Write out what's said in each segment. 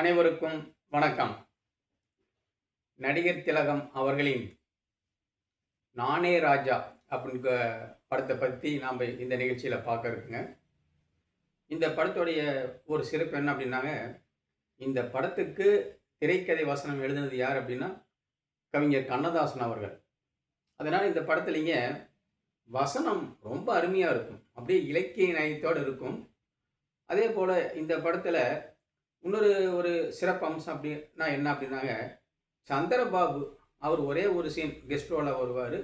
அனைவருக்கும் வணக்கம். நடிகர் திலகம் அவர்களின் நானே ராஜா அப்படின்ற படத்தை பற்றி நாம் இந்த நிகழ்ச்சியில் பார்க்க இருக்குங்க. இந்த படத்துடைய ஒரு சிறப்பு என்ன அப்படின்னாங்க இந்த படத்துக்கு திரைக்கதை வசனம் எழுதினது யார் அப்படின்னா கவிஞர் கண்ணதாசன் அவர்கள். அதனால் இந்த படத்துலிங்க வசனம் ரொம்ப அருமையாக இருக்கும். அப்படியே இலக்கிய நயத்தோடு இருக்கும். அதே போல் இந்த படத்தில் இன்னொரு ஒரு சிறப்பு அம்சம் அப்படின்னா என்ன அப்படின்னாங்க சந்திரபாபு அவர் ஒரே ஒரு சீன் கெஸ்ட் ரோலில் வருவார்.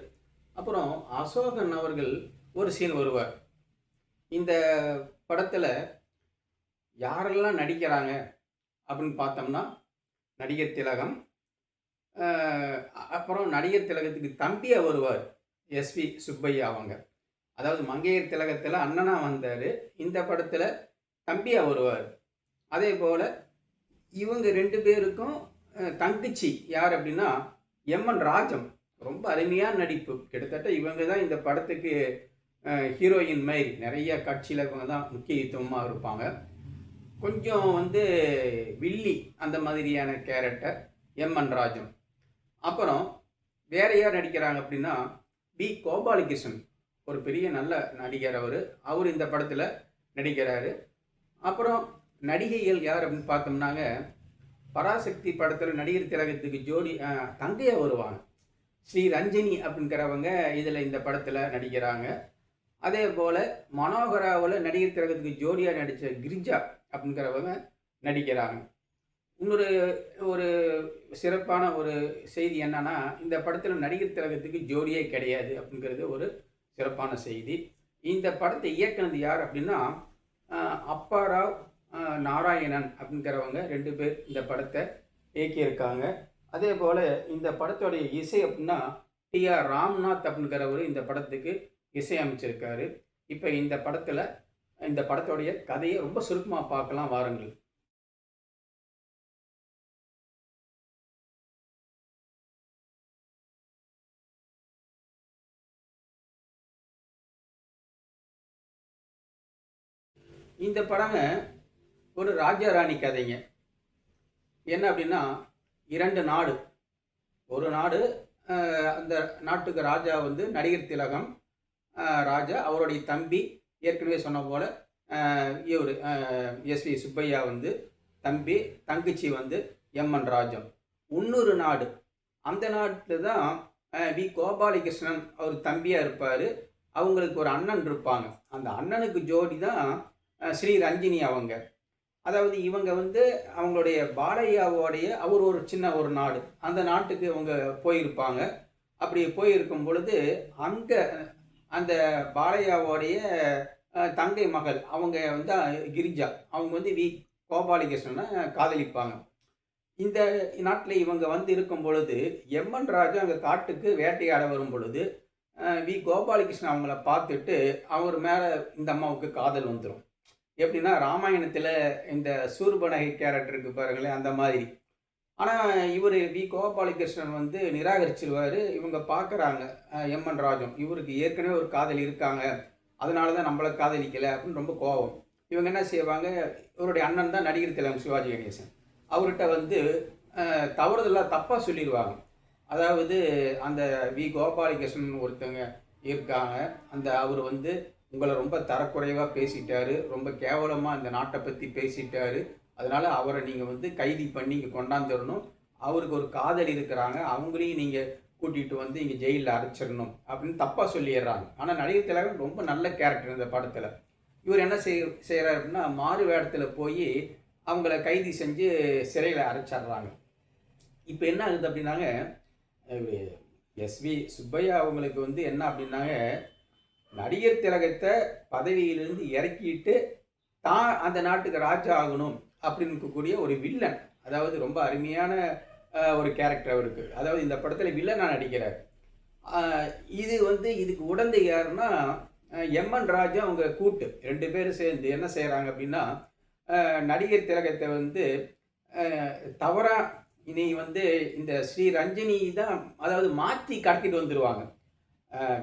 அப்புறம் அசோகன் அவர்கள் ஒரு சீன் வருவார். இந்த படத்தில் யாரெல்லாம் நடிக்கிறாங்க அப்படின்னு பார்த்தோம்னா நடிகர் திலகம் அப்புறம் நடிகர் திலகத்துக்கு தம்பியாக வருவார் எஸ்வி சுப்பையா அவங்க. அதாவது மங்கையர் திலகத்தில் அண்ணனாக வந்தார். இந்த படத்தில் தம்பியாக வருவார். அதே போல் இவங்க ரெண்டு பேருக்கும் தங்கச்சி யார் அப்படின்னா எம்என் ராஜம். ரொம்ப அருமையான நடிப்பு. கிட்டத்தட்ட இவங்க தான் இந்த படத்துக்கு ஹீரோயின் மாதிரி. நிறைய காட்சியில் இவங்க தான் முக்கியத்துவமாக இருப்பாங்க. கொஞ்சம் வந்து வில்லி அந்த மாதிரியான கேரக்டர் எம்என் ராஜம். அப்புறம் வேற யார் நடிக்கிறாங்க அப்படின்னா பி கோபாலகிருஷ்ணன். ஒரு பெரிய நல்ல நடிகர் அவர். அவர் இந்த படத்தில் நடிக்கிறாரு. அப்புறம் நடிகைகள் யார் அப்படின்னு பார்த்தோம்னாங்க பராசக்தி படத்தில் நடிகர் திலகத்துக்கு ஜோடி தங்கையாக வருவாங்க. ஸ்ரீ ரஞ்சனி அப்படிங்கிறவங்க இதில் இந்த படத்தில் நடிக்கிறாங்க. அதே போல் மனோகராவில் நடிகர் திலகத்துக்கு ஜோடியாக நடித்த கிரிஜா அப்படிங்கிறவங்க நடிக்கிறாங்க. இன்னொரு ஒரு சிறப்பான ஒரு செய்தி என்னன்னா இந்த படத்தில் நடிகர் திலகத்துக்கு ஜோடியே கிடையாது அப்படிங்கிறது ஒரு சிறப்பான செய்தி. இந்த படத்தை இயக்குனது யார் அப்படின்னா அப்பா ராவ் நாராயணன் அப்படிங்கிறவங்க ரெண்டு பேர் இந்த படத்தை இயக்கியிருக்காங்க. அதே போல் இந்த படத்தோடைய இசை அப்படின்னா டி ஆர் ராம்நாத் அப்படிங்கிறவர் இந்த படத்துக்கு இசையமைச்சிருக்காரு இப்போ இந்த படத்தில் இந்த படத்தோடைய கதையை ரொம்ப சுருக்கமாக பார்க்கலாம் வாருங்கள். இந்த படங்க ஒரு ராஜா ராணி கதைங்க. என்ன அப்படின்னா இரண்டு நாடு. ஒரு நாடு அந்த நாட்டுக்கு ராஜா வந்து நடிகர் திலகம் ராஜா அவருடைய தம்பி ஏற்கனவே சொன்ன போல் இவர் எஸ்வி சுப்பையா வந்து தம்பி தங்கச்சி வந்து எம்என் ராஜம். இன்னொரு நாடு. அந்த நாட்டில் தான் வி கோபாலகிருஷ்ணன் அவர் தம்பியாக இருப்பார். அவங்களுக்கு ஒரு அண்ணன் இருப்பாங்க. அந்த அண்ணனுக்கு ஜோடி தான் ஸ்ரீ ரஞ்சினி அவங்க. அதாவது இவங்க வந்து அவங்களுடைய பாலையாவோடைய அவர் ஒரு சின்ன ஒரு நாடு. அந்த நாட்டுக்கு அவங்க போயிருப்பாங்க. அப்படி போயிருக்கும் பொழுது அங்கே அந்த பாலையாவோடைய தங்கை மகள் அவங்க வந்து கிரிஜா. அவங்க வந்து வி கோபாலகிருஷ்ணனை காதலிப்பாங்க. இந்த நாட்டில் இவங்க வந்து இருக்கும் பொழுது எம்என் ராஜா அங்கே காட்டுக்கு வேட்டையாட வரும் பொழுது வி கோபாலகிருஷ்ணன் அவங்கள பார்த்துட்டு அவர் மேலே இந்த அம்மாவுக்கு காதல் வந்துடும் எப்படின்னா ராமாயணத்தில் இந்த சூர்பனகை கேரக்டர் இருக்கு பாருங்களேன் அந்த மாதிரி. ஆனால் இவர் வி. கோபாலகிருஷ்ணன் வந்து நிராகரிச்சிருவார். இவங்க பார்க்குறாங்க எம்என் ராஜம். இவருக்கு ஏற்கனவே ஒரு காதல் இருக்காங்க. அதனால தான் நம்மளை காதலிக்கலை அப்படின்னு ரொம்ப கோபம் இவங்க என்ன செய்வாங்க இவருடைய அண்ணன் தான் நடிகர் திலகம் சிவாஜி கணேசன். அவர்கிட்ட வந்து தவறுதலாக தப்பாக சொல்லிடுவாங்க அதாவது அந்த வி. கோபாலகிருஷ்ணன் ஒருத்தங்க இருக்காங்க. அந்த அவர் வந்து உங்களை ரொம்ப தரக்குறைவாக பேசிட்டாரு ரொம்ப கேவலமாக இந்த நாட்டை பற்றி பேசிட்டாரு. அதனால அவரை நீங்கள் வந்து கைதி பண்ணி இங்கே கொண்டாந்துடணும் அவருக்கு ஒரு காதல் இருக்கிறாங்க அவங்களையும் நீங்கள் கூட்டிகிட்டு வந்து இங்கே ஜெயிலில் அடைச்சிடணும் அப்படின்னு தப்பாக சொல்லிடுறாங்க. ஆனால் நடிகர் திலகன் ரொம்ப நல்ல கேரக்டர் இந்த படத்தில். இவர் என்ன செய் செய்கிறார் அப்படின்னா மாறு வேடத்தில் போய் அவங்கள கைதி செஞ்சு சிறையில் அரைச்சிட்றாங்க இப்போ என்ன ஆகுது அப்படின்னாங்க எஸ்வி சுப்பையா அவங்களுக்கு வந்து என்ன அப்படின்னாங்க நடிகர் திலகத்தை பதவியிலிருந்து இறக்கிட்டு தான் அந்த நாட்டுக்கு ராஜா ஆகணும் அப்படின்னு இருக்கக்கூடிய ஒரு வில்லன் அதாவது ரொம்ப அருமையான ஒரு கேரக்டர் அவருக்கு. அதாவது இந்த படத்தில் வில்லனாக நடிக்கிறார். இது வந்து இதுக்கு உடந்தை யாருன்னா எம்என் ராஜா அவங்க கூட்டு. ரெண்டு பேரும் சேர்ந்து என்ன செய்கிறாங்க அப்படின்னா நடிகர் திலகத்தை வந்து தவறாக இனி வந்து இந்த ஸ்ரீ ரஞ்சனி தான் அதாவது மாற்றி கடத்திட்டு வந்துடுவாங்க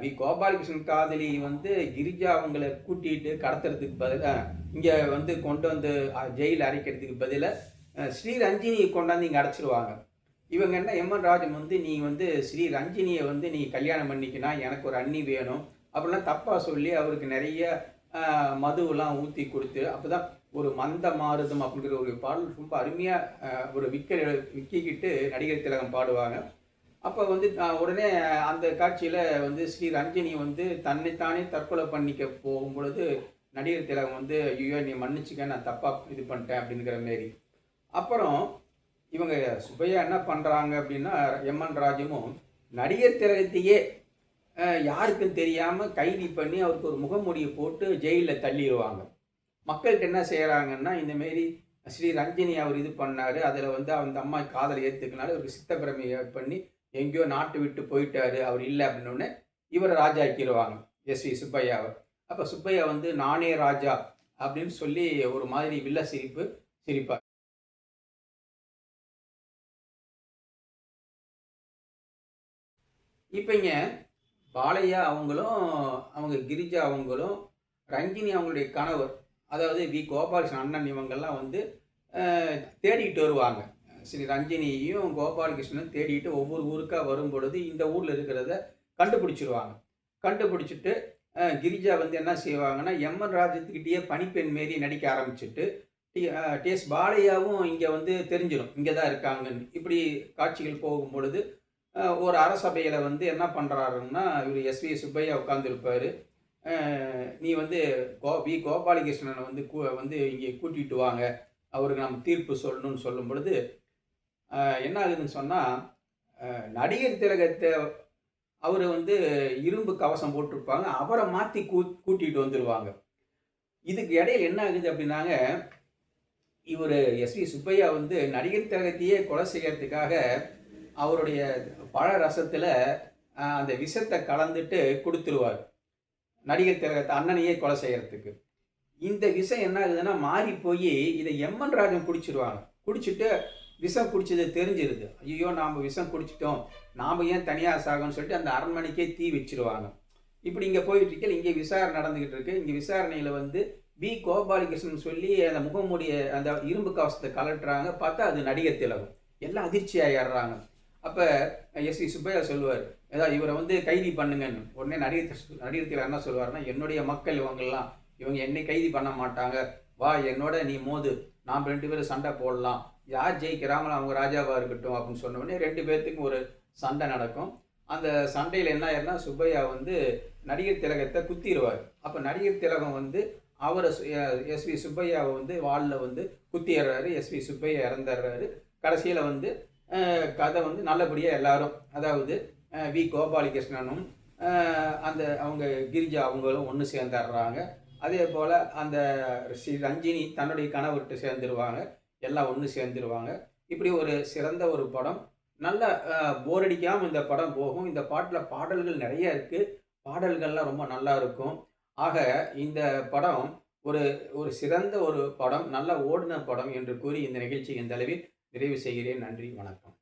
வி கோபாலகிருஷ்ணன் காதலி வந்து கிரிஜா அவங்கள கூட்டிகிட்டு கடத்துறதுக்கு பதிலாக இங்கே வந்து கொண்டு வந்து ஜெயில் அரைக்கிறதுக்கு பதிலாக ஸ்ரீ ரஞ்சினியை கொண்டாந்து இங்கே அடைச்சிருவாங்க. இவங்க என்ன எம்என் ராஜன் வந்து நீ வந்து ஸ்ரீ ரஞ்சினியை வந்து நீ கல்யாணம் பண்ணிக்கினா எனக்கு ஒரு அண்ணி வேணும். அப்படிலாம் தப்பாக சொல்லி அவருக்கு நிறைய மதுவெல்லாம் ஊற்றி கொடுத்து அப்போ தான் ஒரு மந்த மாறுதம் அப்படிங்கிற ஒரு பாடல் ரொம்ப அருமையாக ஒரு விக்க விக்கிக்கிட்டு நடிகர் திலகம் பாடுவாங்க. அப்போ வந்து உடனே அந்த காட்சியில் வந்து ஸ்ரீ ரஞ்சினி வந்து தன்னைத்தானே தற்கொலை பண்ணிக்க போகும் பொழுது நடிகர் திலகம் வந்து ஐயோ நீ மன்னிச்சுக்க நான் தப்பாக இது பண்ணிட்டேன் அப்படிங்கிற மாரி. அப்புறம் இவங்க சுப்பையா என்ன பண்ணுறாங்க அப்படின்னா எம்என் ராஜமும் நடிகர் திலகத்தையே யாருக்கும் தெரியாமல் கைதி பண்ணி அவருக்கு ஒரு முகமூடியை போட்டு ஜெயிலில் தள்ளிடுவாங்க. மக்கள்கிட்ட என்ன செய்கிறாங்கன்னா இந்தமாரி ஸ்ரீ ரஞ்சினி அவர் இது பண்ணார் அதில் வந்து அந்த அம்மா காதலை ஏற்றுக்கினால அவருக்கு சித்தப்பிரமையை பண்ணி எங்கேயோ நாட்டு விட்டு போயிட்டாரு அவர் இல்லை அப்படின்னோடனே இவரை ராஜா ஆக்கிடுவாங்க. எஸ் வி சுப்பையாவை. அப்போ சுப்பையா வந்து நானே ராஜா அப்படின்னு சொல்லி ஒரு மாதிரி வில்ல சிரிப்பு சிரிப்பார் இப்போங்க பாலையா அவங்களும் அவங்க கிரிஜா அவங்களும் ரஞ்சினி அவங்களுடைய கணவர் அதாவது வி. கோபாலகிருஷ்ணன் அண்ணன் இவங்கெல்லாம் வந்து தேடிக்கிட்டு வருவாங்க. ஸ்ரீ ரஞ்சினியையும் கோபாலகிருஷ்ணனும் தேடிட்டு ஒவ்வொரு ஊருக்காக வரும் பொழுது இந்த ஊரில் இருக்கிறத கண்டுபிடிச்சிருவாங்க. கண்டுபிடிச்சிட்டு கிரிஜா வந்து என்ன செய்வாங்கன்னா எம்என் ராஜத்துக்கிட்டேயே பணிப்பெண் மாரி நடிக்க ஆரம்பிச்சிட்டு டி அஹ், டிஎஸ் பாலையாவும் இங்கே வந்து தெரிஞ்சிடும் இங்கே தான் இருக்காங்கன்னு. இப்படி காட்சிகள் போகும் பொழுது ஒரு அரசபையில் வந்து என்ன பண்ணுறாருன்னா இவர் எஸ்வி சுப்பையா உட்காந்துருப்பார் நீ வந்து கோ வி கோபாலகிருஷ்ணனை வந்து கூ வந்து இங்கே கூட்டிகிட்டு வாங்க அவருக்கு நம்ம தீர்ப்பு சொல்லணும்னு சொல்லும் பொழுது என்ன ஆகுதுன்னு சொன்னால் நடிகர் திலகத்தை அவர் வந்து இரும்பு கவசம் போட்டிருப்பாங்க. அவரை மாற்றி கூ கூட்டிகிட்டு வந்துடுவாங்க இதுக்கு இடையில் என்ன ஆகுது அப்படின்னாங்க இவர் எஸ்வி சுப்பையா வந்து நடிகர் திலகத்தையே கொலை செய்யறதுக்காக அவருடைய பழ ரசத்தில் அந்த விஷத்தை கலந்துட்டு கொடுத்துருவார். நடிகர் திலகத்தை அண்ணனையே கொலை செய்கிறதுக்கு இந்த விஷம் என்ன ஆகுதுன்னா மாறி போய் இதை எம்என் ராஜன் குடிச்சிருவாங்க. குடிச்சிட்டு விஷம் குடிச்சது தெரிஞ்சிருது. ஐயோ நாம் விஷம் குடிச்சிட்டோம். நாம் ஏன் தனியாக சாகணும்னு சொல்லிட்டு அந்த அரண்மனைக்கே தீ வச்சிருவாங்க. இப்படி இங்கே போயிட்டு இருக்க இங்கே விசாரணை நடந்துக்கிட்டு இருக்கு. இங்கே விசாரணையில் வந்து பி கோபாலகிருஷ்ணன் சொல்லி அந்த முகமூடிய அந்த இரும்பு கவசத்தை கலட்டுறாங்க பார்த்தா அது நடிகர் திலகம். எல்லாம் அதிர்ச்சி ஆயிடுறாங்க. அப்போ எஸ் வி சுப்பையா சொல்லுவார் ஏதாவது இவரை வந்து கைதி பண்ணுங்கன்னு. உடனே நடிகர் நடிகர் திலகம் என்ன சொல்லுவார்னா என்னுடைய மக்கள் இவங்கெல்லாம் இவங்க என்னை கைதி பண்ண மாட்டாங்க. வா என்னோட நீ மோது. நாம் ரெண்டு பேரும் சண்டை போடலாம். யார் ஜெயிக்கிறாங்களோ அவங்க ராஜாவாக இருக்கட்டும் அப்படின்னு சொன்ன உடனே ரெண்டு பேர்த்துக்கும் ஒரு சண்டை நடக்கும். அந்த சண்டையில் என்ன ஆயிருன்னா சுப்பையா வந்து நடிகர் திலகத்தை குத்திடுவார் அப்போ நடிகர் திலகம் வந்து அவரை எஸ்வி சுப்பையாவை வந்து வாளில் வந்து குத்திடுறாரு எஸ்வி சுப்பையா இறந்துடுறாரு கடைசியில் வந்து கதை வந்து நல்லபடியாக எல்லாரும் அதாவது வி கோபாலகிருஷ்ணனும் அந்த அவங்க கிரிஜா அவங்களும் ஒன்று சேர்ந்துடுறாங்க அதே போல் அந்த ஸ்ரீ ரஞ்சினி தன்னுடைய கணவர்கிட்ட சேர்ந்துருவாங்க. எல்லாம் ஒன்று சேர்ந்துருவாங்க. இப்படி ஒரு சிறந்த ஒரு படம். நல்ல போர் அடிக்காமல் இந்த படம் போகும். இந்த பாட்டில் பாடல்கள் நிறைய இருக்குது பாடல்கள்லாம் ரொம்ப நல்லா இருக்கும். ஆக இந்த படம் ஒரு ஒரு சிறந்த ஒரு படம் நல்ல ஓடின படம் என்று கூறி இந்த நிகழ்ச்சியின் இந்தளவில் நிறைவு செய்கிறேன். நன்றி வணக்கம்.